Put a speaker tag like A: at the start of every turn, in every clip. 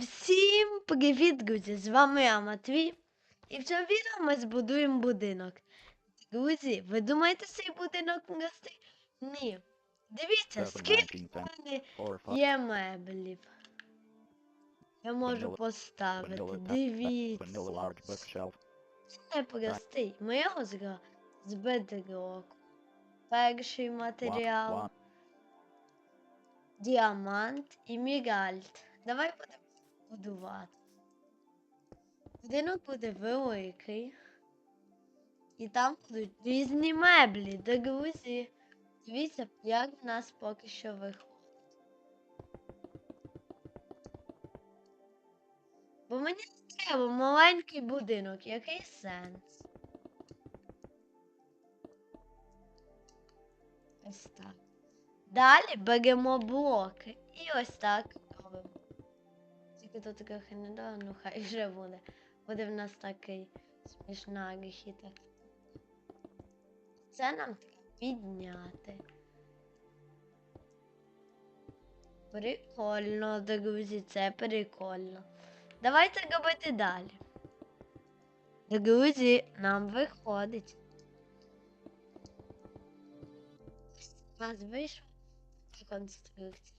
A: Всім привіт, друзі! З вами я, Матвій. І в цьому відео ми збудуємо будинок. Друзі, ви думаєте, цей будинок простий? Ні. Дивіться, скільки в мене є меблів. Я можу поставити. Дивіться. Це не простий. Ми його зробили з бедроку. Перший матеріал. діамант і мігальт. Давай будемо будувати. Будинок буде великий. І там будуть різні меблі, друзі. Дивіться, як в нас поки що виходить. Бо мені треба маленький будинок, який сенс? Ось так. Далі беремо блоки. І ось так Тільки тут трохи не дало, ну хай вже буде. Буде в нас такий смішна архітектура. Це нам підняти. Прикольно, друзі, це прикольно. Давайте робити далі. Друзі, нам виходить. У нас вийшла конструкція.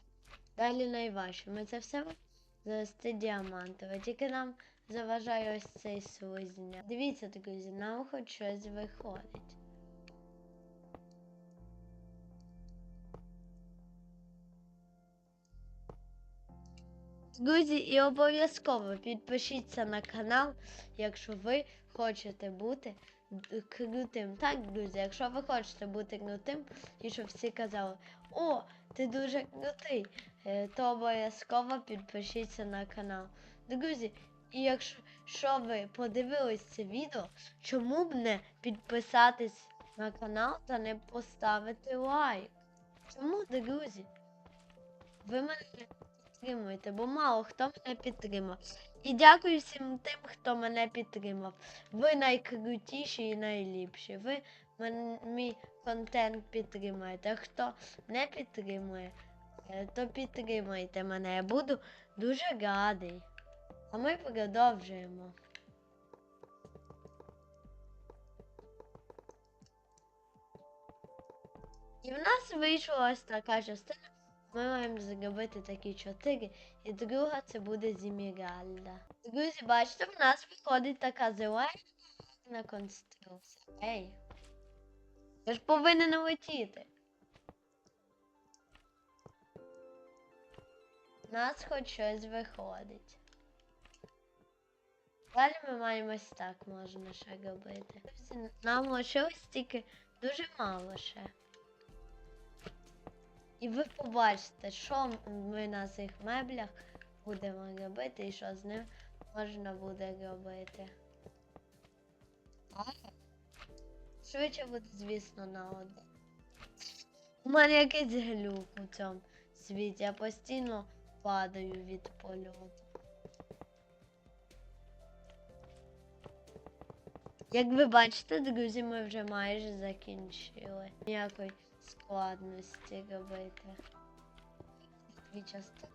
A: Далі найважче. Ми це все завести діамантове. Тільки нам заважає ось цей слизня. Дивіться, друзі, нам хоч щось виходить. Друзі, і обов'язково підпишіться на канал, якщо ви хочете бути крутим. Так, друзі, якщо ви хочете бути крутим, і щоб всі казали, о, ти дуже крутий, е, то обов'язково підпишіться на канал. Друзі, і якщо що ви подивились це відео, чому б не підписатись на канал та не поставити лайк? Чому, друзі? Ви мене підтримуєте, бо мало хто мене підтримав. І дякую всім тим, хто мене підтримав. Ви найкрутіші і найліпші. Ви мен- мій контент підтримуєте. А хто не підтримує, е, то підтримуйте мене. Я буду дуже радий. А ми продовжуємо. І в нас вийшла ось така частина. Ми маємо зробити такі чотири, і друга це буде Зіміральда. Друзі, бачите, в нас виходить така зелена конструкція. Ей. Я ж повинен летіти. У нас хоч щось виходить. Далі ми маємо ось так можна ще робити. Нам лишилось тільки дуже мало ще. І ви побачите, що ми на цих меблях будемо робити і що з ним можна буде робити. Швидше буде, звісно, на один. У мене якийсь глюк у цьому світі. Я постійно падаю від польоту. Як ви бачите, друзі, ми вже майже закінчили. Ніякої складності робити. Дві частини.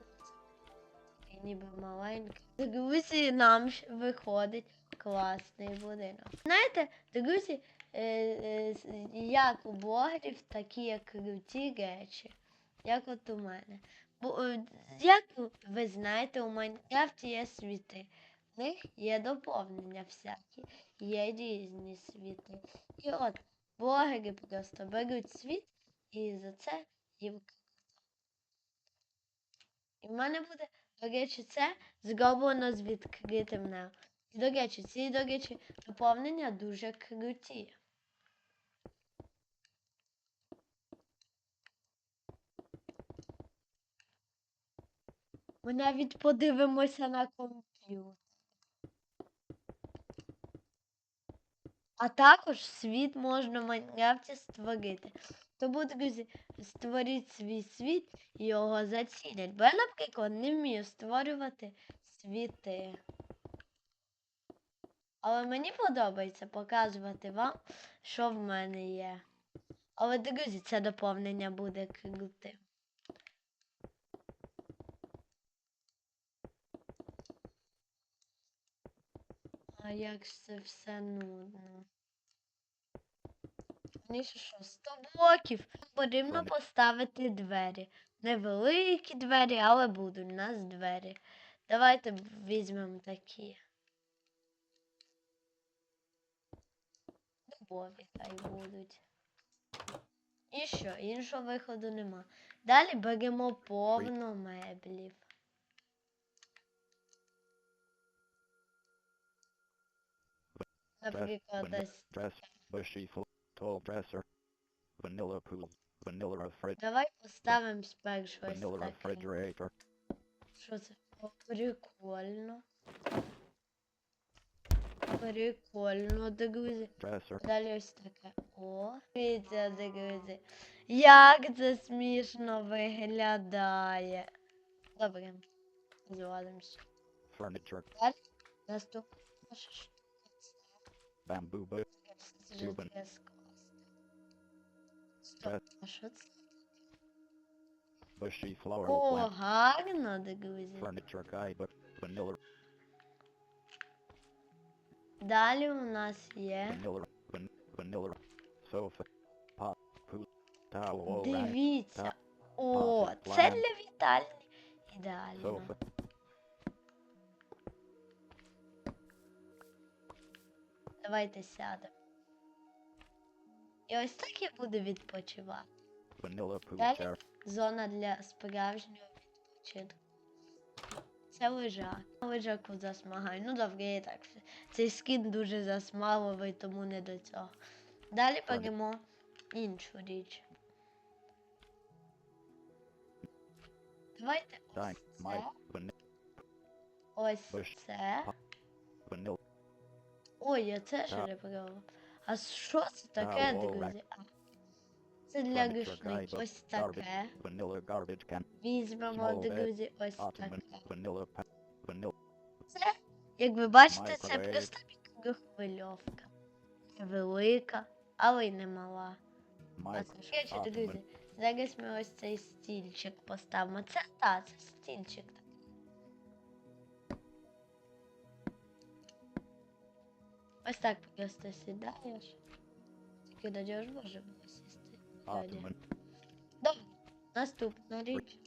A: Ніби маленькі. Друзі, нам виходить класний будинок. Знаєте, друзі, е, с- як у блогерів, такі як круті речі, як от у мене. Бо, як ви знаєте, у Майнкрафті є світи. В них є доповнення всякі, є різні світи. І от блогери просто беруть світ і за це їм. І в мене буде, до речі, це зроблено з відкритим небом. І, до речі, ці, до речі, доповнення дуже круті. Ми навіть подивимося на комп'ютер. А також світ можна в Майнкрафті створити. Тому, друзі, створіть свій світ і його зацінять. Бо я, наприклад, не вмію створювати світи. Але мені подобається показувати вам, що в мене є. Але, друзі, це доповнення буде крутим. А як ж це все нудно. Мені ще що, 100 блоків. Потрібно поставити двері. Невеликі двері, але будуть у нас двері. Давайте візьмемо такі. Дубові хай будуть. І що, іншого виходу нема. Далі беремо повно меблів. Наприклад,
B: vanilla
A: ось
B: dress, bushy tall dresser, vanilla pool, vanilla refrigerator,
A: Давай поставимо спершу ось
B: vanilla
A: таке.
B: refrigerator,
A: Що це? О, прикольно. Прикольно, друзі.
B: dresser,
A: Далі ось таке. О, дивіться, друзі. Як це смішно виглядає. Добре. Звалимося.
B: furniture,
A: Наступне. Що ж?
B: Bamboo Любен.
A: Стоп, а що це?
B: bushy floral
A: О,
B: plant,
A: гарно, друзі.
B: furniture guidebook, vanilla,
A: Далі у нас є.
B: vanilla, van, vanilla, sofa, pot, pool, towel, wall rack,
A: Дивіться. О,
B: Pocket
A: це
B: lamp.
A: для вітальні. Ідеально.
B: sofa,
A: Давайте сядемо. І ось так я буду відпочивати. Далі зона для справжнього відпочинку. Це лежак. Лежаку засмагаю. Ну добре, я так. Цей скін дуже засмаливий, тому не до цього. Далі беремо іншу річ. Давайте ось це. Ось це. Ой, я це ще не пробував. А що це таке, друзі? Це для
B: Furniture
A: Ось таке. Візьмемо, друзі, ось таке.
B: vanilla,
A: Як ви бачите, це просто мікрохвильовка. Велика, але й не мала. А це друзі. Зараз ми ось цей стільчик поставимо. Це та, це стільчик. Ось так просто сідаєш. Тільки надіж може було сісти. Далі.
B: ottoman,
A: Добре, наступна річ.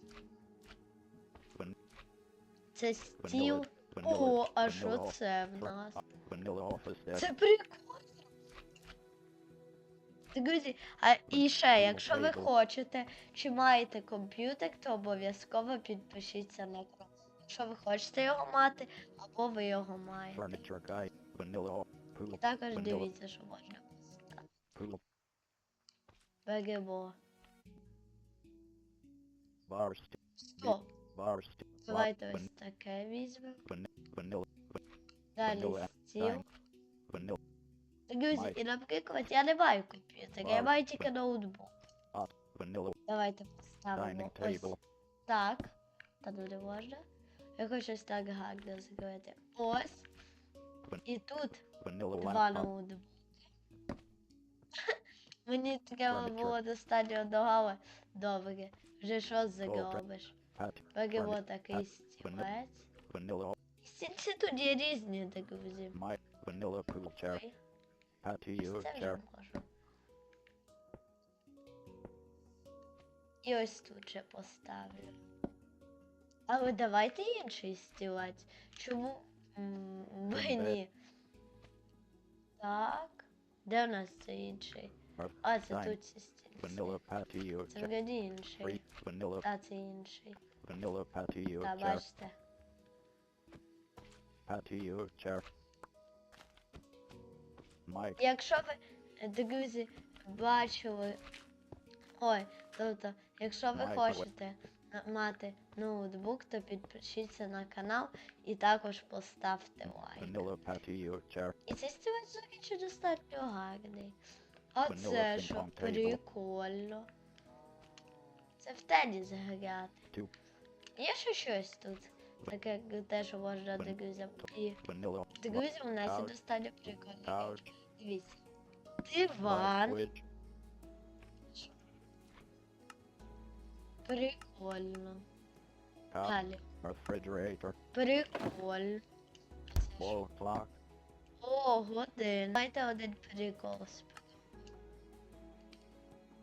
A: Це стіл. Ого, а що це в нас? Це прикольно. Друзі, а і ще, якщо ви хочете чи маєте комп'ютер, то обов'язково підпишіться на канал. Якщо ви хочете його мати, або ви його маєте. І також дивіться, що можна
B: bar, st-
A: давайте ось таке візьмемо. Далі стіл. Друзі, і наприклад, я не маю комп'ютера, я маю тільки ноутбук. Давайте поставимо ось так. Та ну не можна. Я хочу ось так гарно зробити. Ось. І тут два
B: laptop,
A: ноутбуки. Мені треба було достатньо одного, добре. Вже що зробиш? Беремо
B: Furni-
A: такий стілець. Стільці тут є різні, друзі.
B: pool chair,
A: Ой, Це вже можу. І ось тут же поставлю. Але давайте інший стілець. Чому м, мені? Так. Де у нас цей інший? А, це тут ці. Це
B: chair,
A: інший. Та це інший. Та бачите. Якщо ви, друзі, бачили. Ой, тобто, якщо ви хочете мати ноутбук, то підпишіться на канал і також поставте лайк. І цей стілець, до достатньо гарний. А
B: Vanilla
A: це що прикольно. Це в теніс грати. Є ще щось тут? Таке те, що можна друзям. І друзі, у нас
B: couch,
A: достатньо прикольно. Дивіться. Диван. Прикольно. Далі.
B: refrigerator,
A: що?
B: wall clock,
A: О, годин. Давайте один прикол.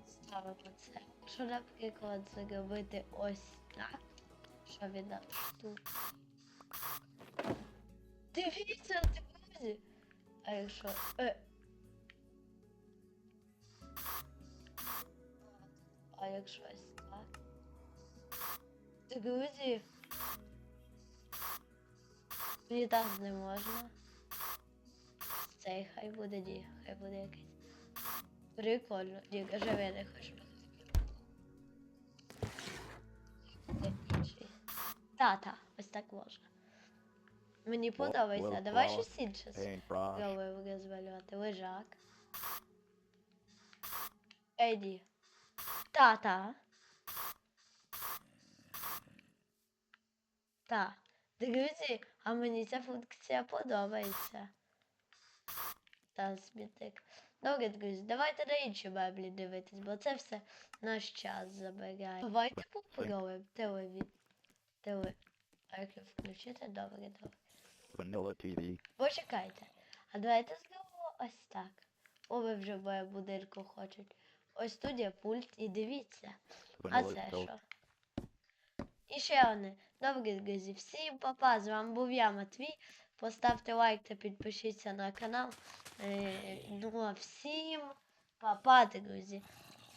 A: Ставимо це. Що, наприклад, зробити ось так. Що він нам тут. Дивіться, друзі. А якщо. Е. А якщо ось так. Друзі. Мені так не можна. Цей хай буде ні, хай буде якийсь. Прикольно. Ні, я не хочу. Та-та, ось так можна. Мені подобається. Давай щось інше спробуємо розвалювати. Лежак. Еді. Та-та. Та. Друзі, а мені ця функція подобається. Та смітник. Добре, друзі, давайте на інші меблі дивитись, бо це все наш час забирає. Давайте попробуємо телевід. Теле. Включити? Добре, добре.
B: Vanilla TV.
A: Почекайте. А давайте зробимо ось так. О, ви вже в моєму будинку хочуть. Ось тут є пульт і дивіться. А це що? І ще одне. Добрі друзі, всім папа, з вами був я, Матвій. Поставте лайк та підпишіться на канал. Е, ну а всім папа, друзі.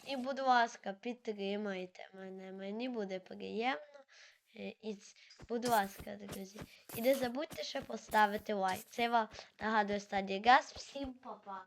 A: І, будь ласка, підтримайте мене. Мені буде приємно. Е, І, будь ласка, друзі. І не забудьте ще поставити лайк. Це вам нагадує стадії газ. Всім папа.